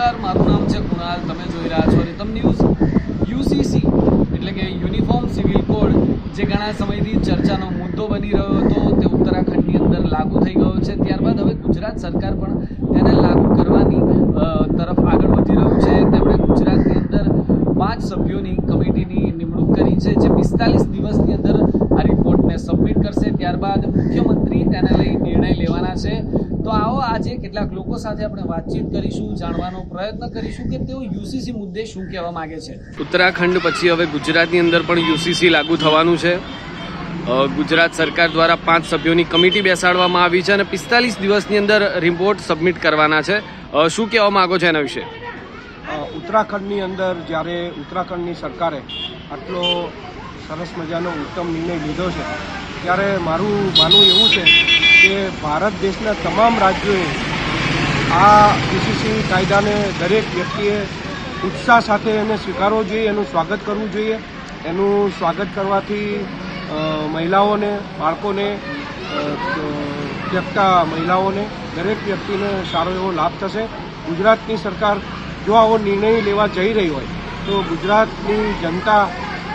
નમસ્કાર, મારું નામ છે કુણાલ, તમે જોઈ રહ્યા છો રીતમ ન્યૂઝ. યુસીસી, એટલે કે યુનિફોર્મ સિવિલ કોડ, જે ઘણા સમયથી ચર્ચાનો મુદ્દો બની રહ્યો હતો, તે ઉત્તરાખંડની અંદર લાગુ થઈ ગયો છે. ત્યારબાદ હવે ગુજરાત સરકાર પણ તેને લાગુ કરવાની તરફ આગળ વધી રહ્યું છે. તેમણે ગુજરાતની અંદર પાંચ સભ્યોની કમિટીની નિમણૂક કરી છે, જે પિસ્તાલીસ દિવસની અંદર આ રિપોર્ટને સબમિટ કરશે. ત્યારબાદ મુખ્યમંત્રી તેને લઈ નિર્ણય લેવાના છે. તો આવો આજે કેટલાક લોકો સાથે આપણે વાતચીત કરીશું જાણવાનો પ્રયત્ન કરીશું કે તેઓ યુસીસી મુદ્દે શું કહેવા માંગે છે. ઉત્તરાખંડ પછી હવે ગુજરાતની અંદર પણ યુસીસી લાગુ થવાનું છે. ગુજરાત સરકાર દ્વારા પાંચ સભ્યોની કમિટી બેસાડવામાં આવી છે અને પિસ્તાલીસ દિવસની અંદર રિપોર્ટ સબમિટ કરવાના છે. શું કહેવા માંગો છો એના વિશે? ઉત્તરાખંડની અંદર જ્યારે ઉત્તરાખંડની સરકારે આટલો સરસ મજાનો ઉત્તમ નિર્ણય લીધો છે ત્યારે મારું માનવું એવું છે કે ભારત દેશના તમામ રાજ્યોએ આ યુસીસી કાયદાને દરેક વ્યક્તિએ ઉત્સાહ સાથે એને સ્વીકારવો જોઈએ એનું સ્વાગત કરવું જોઈએ. એનું સ્વાગત કરવાથી મહિલાઓને બાળકોને અ, મહિલાઓને દરેક વ્યક્તિને સારો એવો લાભ થશે. ગુજરાતની સરકાર જો આવો નિર્ણય લેવા જઈ રહી હોય તો ગુજરાતની જનતા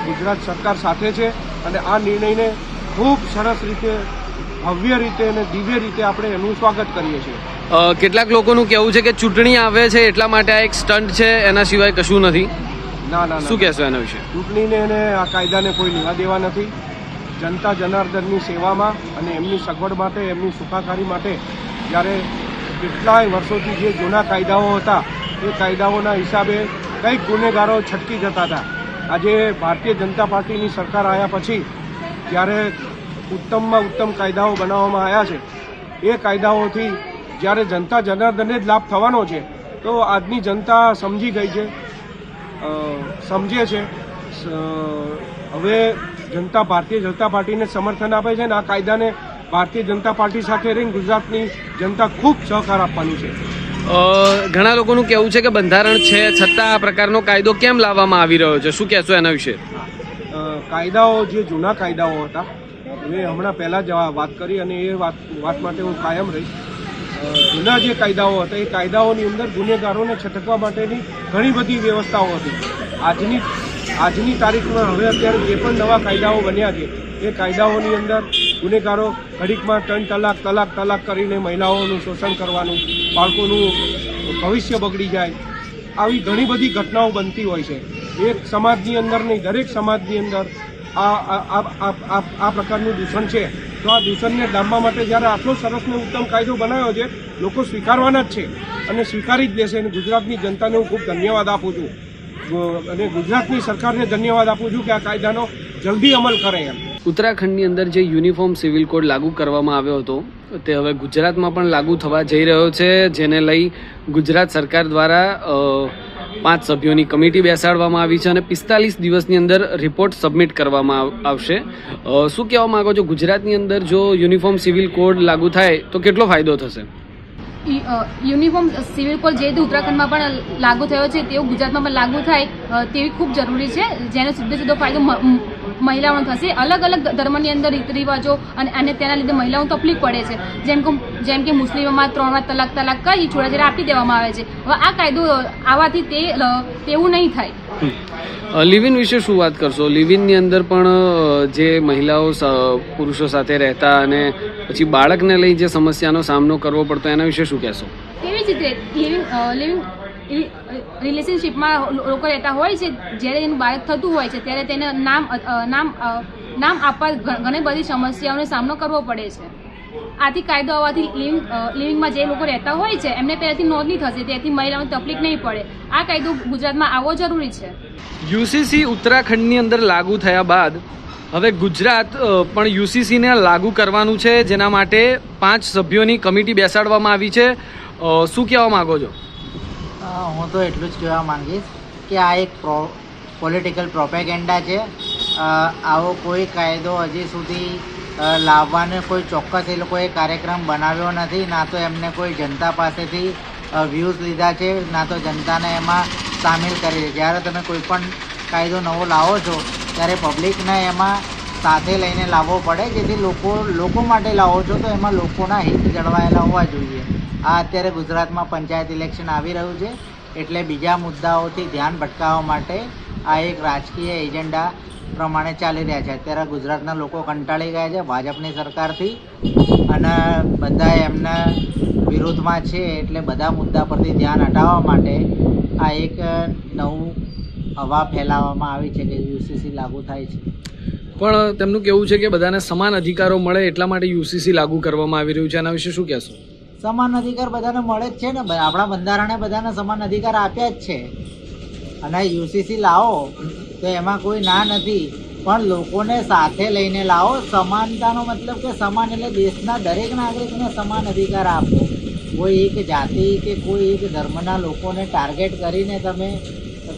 ગુજરાત સરકાર સાથે છે અને આ નિર્ણયને ખૂબ સરસ રીતે ભવ્ય રીતે અને દિવ્ય રીતે આપણે એનું સ્વાગત કરીએ છીએ. કેટલાક લોકોનું કહેવું છે કે ચૂંટણી આવે છે એટલા માટે આ એક સ્ટન્ટ છે એના સિવાય કશું નથી. ના ના શું કહેશો એના વિશે? ચૂંટણીને અને આ કાયદાને કોઈ લેવા દેવા નથી. જનતા જનાર્દનની સેવામાં અને એમની સગવડ માટે એમની સુખાકારી માટે જ્યારે કેટલાય વર્ષોથી જે જૂના કાયદાઓ હતા એ કાયદાઓના હિસાબે કંઈક ગુનેગારો છટકી જતા હતા. આજે ભારતીય જનતા પાર્ટીની સરકાર આવ્યા પછી જ્યારે ઉત્તમમાં ઉત્તમ કાયદાઓ બનાવવામાં આવ્યા છે, એ કાયદાઓથી જ્યારે જનતા જનાર્દનને જ લાભ થવાનો છે, તો આજની જનતા સમજી ગઈ છે સમજે છે હવે જનતા ભારતીય જનતા પાર્ટીને સમર્થન આપે છે અને આ કાયદાને ભારતીય જનતા પાર્ટી સાથે રહીને ગુજરાતની જનતા ખૂબ સહકાર આપવાની છે. ઘણા લોકોનું કહેવું છે કે બંધારણ છે, છતાં આ પ્રકારનો કાયદો કેમ લાવવામાં આવી રહ્યો છે? શું કહેશો એના વિશે? કાયદાઓ, જે જૂના કાયદાઓ હતા મેં હમણાં પહેલાં જ વાત કરી અને એ વાત વાત માટે હું કાયમ રહીશ. જૂના જે કાયદાઓ હતા, એ કાયદાઓની અંદર ગુનેગારોને છટકવા માટેની ઘણી બધી વ્યવસ્થાઓ હતી. આજની આજની તારીખમાં હવે અત્યારે જે પણ નવા કાયદાઓ બન્યા છે, એ કાયદાઓની અંદર ગુનેગારો ઘડીકમાં ત્રણ તલાક તલાક તલાક કરીને મહિલાઓનું શોષણ કરવાનું, બાળકોનું ભવિષ્ય બગડી જાય, આવી ઘણી બધી ઘટનાઓ બનતી હોય છે. એક સમાજની અંદર નહીં, દરેક સમાજની અંદર આ આ પ્રકારનું દૂષણ છે. તો આ દૂષણને ડામવા માટે જ્યારે આટલો સરસ ને ઉત્તમ કાયદો બનાવ્યો છે, લોકો સ્વીકારવાના જ છે અને સ્વીકારી જ લેશે અને ગુજરાતની જનતાને હું ખૂબ ધન્યવાદ આપું છું. અને ગુજરાતની સરકારને ધન્યવાદ આપું છું કે આ કાયદાનો જલ્દી અમલ કરે એમ. ઉત્તરાખંડની અંદર જે યુનિફોર્મ સિવિલ કોડ લાગુ કરવામાં આવ્યો હતો, તે હવે ગુજરાતમાં પણ લાગુ થવા જઈ રહ્યો છે, જેને લઈ ગુજરાત સરકાર દ્વારા પાંચ સભ્યોની કમિટી બેસાડવામાં આવી છે અને પિસ્તાલીસ દિવસની અંદર રિપોર્ટ સબમિટ કરવામાં આવશે. શું કહેવા માગો છો? ગુજરાતની અંદર જો યુનિફોર્મ સિવિલ કોડ લાગુ થાય, તો કેટલો ફાયદો થશે? યુનિફોર્મ સિવિલ કોડ જે રીતે ઉત્તરાખંડમાં પણ લાગુ થયો છે, તેવું ગુજરાતમાં પણ લાગુ થાય તેવી ખૂબ જરૂરી છે, જેનો સીધો સીધો ફાયદો મ- મ- થશે. અલગ અલગ ધર્મની અંદર રીત રિવાજો અને અને તેના લીધે મહિલાઓને તકલીફ પડે છે. જેમ કે જેમ કે મુસ્લિમોમાં ત્રણ વાર તલાક તલાક કહી છોડાછેડા આપી દેવામાં આવે છે. હવે આ કાયદો આવવાથી તે તેવું નહીં થાય. લિવિન વિશે શું વાત કરશો? લિવિનની અંદર પણ જે મહિલાઓ પુરુષો સાથે રહેતા અને પછી બાળકને લઈ જે સમસ્યાનો સામનો કરવો પડતો એના વિશે શું કહેશો? તેવી જ રીતે લિવિંગ લિવિંગ રિલેશનશિપમાં લોકો રહેતા હોય છે, જ્યારે એનું બાળક થતું હોય છે, ત્યારે તેને નામ નામ નામ આપવા ઘણી બધી સમસ્યાઓનો સામનો કરવો પડે છે. આથી કાયદો આવવાથી લિવિંગ લિવિંગમાં જે લોકો રહેતા હોય છે, એમને પહેલાંથી નોંધણી થશે, તેથી મહિલાઓને તકલીફ નહીં પડે. આ કાયદો ગુજરાતમાં આવવો જરૂરી છે. યુસીસી ઉત્તરાખંડની અંદર લાગુ થયા બાદ, હવે ગુજરાત પણ યુસીસીને લાગુ કરવાનું છે, જેના માટે પાંચ સભ્યોની કમિટી બેસાડવામાં આવી છે. શું કહેવા માગો છો? હું તો એટલું જ કહેવા માંગીશ કે આ એક પ્રો પોલિટિકલ પ્રોપેગેન્ડા છે. આવો કોઈ કાયદો હજી સુધી લાવવાનો કોઈ ચોક્કસ એ લોકોએ કાર્યક્રમ બનાવ્યો નથી, ના તો એમને કોઈ જનતા પાસેથી વ્યૂઝ લીધા છે, ના તો જનતાને એમાં સામેલ કરી છે. જ્યારે તમે કોઈ પણ કાયદો નવો લાવો છો, ત્યારે પબ્લિકને એમાં સાથે લઈને લાવવો પડે, જેથી લોકો લોકો માટે લાવો છો તો એમાં લોકોના હિત જળવાયેલા હોવા જોઈએ. આ અત્યારે ગુજરાતમાં પંચાયત ઇલેક્શન આવી રહ્યું છે, એટલે બીજા મુદ્દાઓથી ધ્યાન ભટકાવવા માટે આ એક રાજકીય એજન્ડા પ્રમાણે ચાલી રહ્યા છે. અત્યારે ગુજરાતના લોકો કંટાળી ગયા છે ભાજપની સરકારથી અને બધા એમના વિરોધમાં છે એટલે બધા મુદ્દા પરથી ધ્યાન હટાવવા માટે આ એક નવું હવા ફેલાવવામાં આવી છે કે યુસીસી લાગુ થાય છે. પણ તેમનું કેવું છે કે બધાને સમાન અધિકારો મળે એટલા માટે યુસીસી લાગુ કરવામાં આવી રહ્યું છે. આના વિશે શું કહેશો? સમાન અધિકાર બધાને મળે જ છે ને આપણા બંધારણે બધાને સમાન અધિકાર આપ્યા જ છે. અને યુસીસી લાવો તો એમાં કોઈ ના નથી. પણ લોકોને સાથે લઈને લાવો. સમાનતાનો મતલબ કે સમાન એટલે દેશના દરેક નાગરિકને સમાન અધિકાર આપો કોઈ એક જાતિ કે કોઈ એક ધર્મના લોકોને ટાર્ગેટ કરીને તમે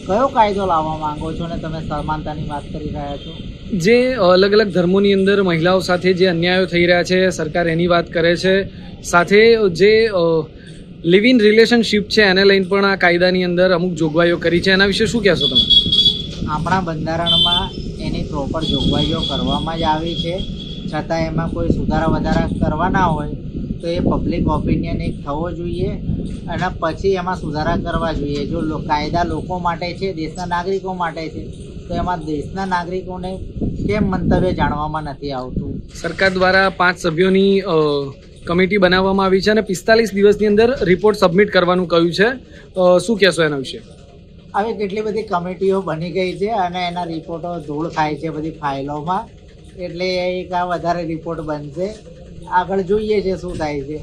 કયો કાયદો લાવવા માંગો છો ને તમે સમાનતાની વાત કરી રહ્યા છો? જે અલગ અલગ ધર્મોની અંદર મહિલાઓ સાથે જે અન્યાયો થઈ રહ્યા છે, સરકાર એની વાત કરે છે. સાથે જે લિવ ઇન રિલેશનશિપ છે, એને લઈને પણ આ કાયદાની અંદર અમુક જોગવાઈઓ કરી છે. એના વિશે શું કહેશો તમે? આપણા બંધારણમાં એની પ્રોપર જોગવાઈઓ કરવામાં જ આવી છે. છતાં એમાં કોઈ સુધારા વધારા કરવાના હોય, તો એ પબ્લિક ઓપિનિયન એક થવો જોઈએ અને પછી એમાં સુધારા કરવા જોઈએ. જો કાયદા લોકો માટે છે, દેશના નાગરિકો માટે છે તો એમાં દેશના નાગરિકોને કેમ મંતવ્ય જાણવામાં નથી આવતું? સરકાર દ્વારા પાંચ સભ્યોની કમિટી બનાવવામાં આવી છે અને પિસ્તાલીસ દિવસની અંદર રિપોર્ટ સબમિટ કરવાનું કહ્યું છે. શું કહેશો એના વિશે? હવે કેટલી બધી કમિટીઓ બની ગઈ છે અને એના રિપોર્ટો ધૂળ ખાય છે બધી ફાઇલોમાં. એટલે એક આ વધારે રિપોર્ટ બનશે. આગળ જોઈએ છે શું થાય છે.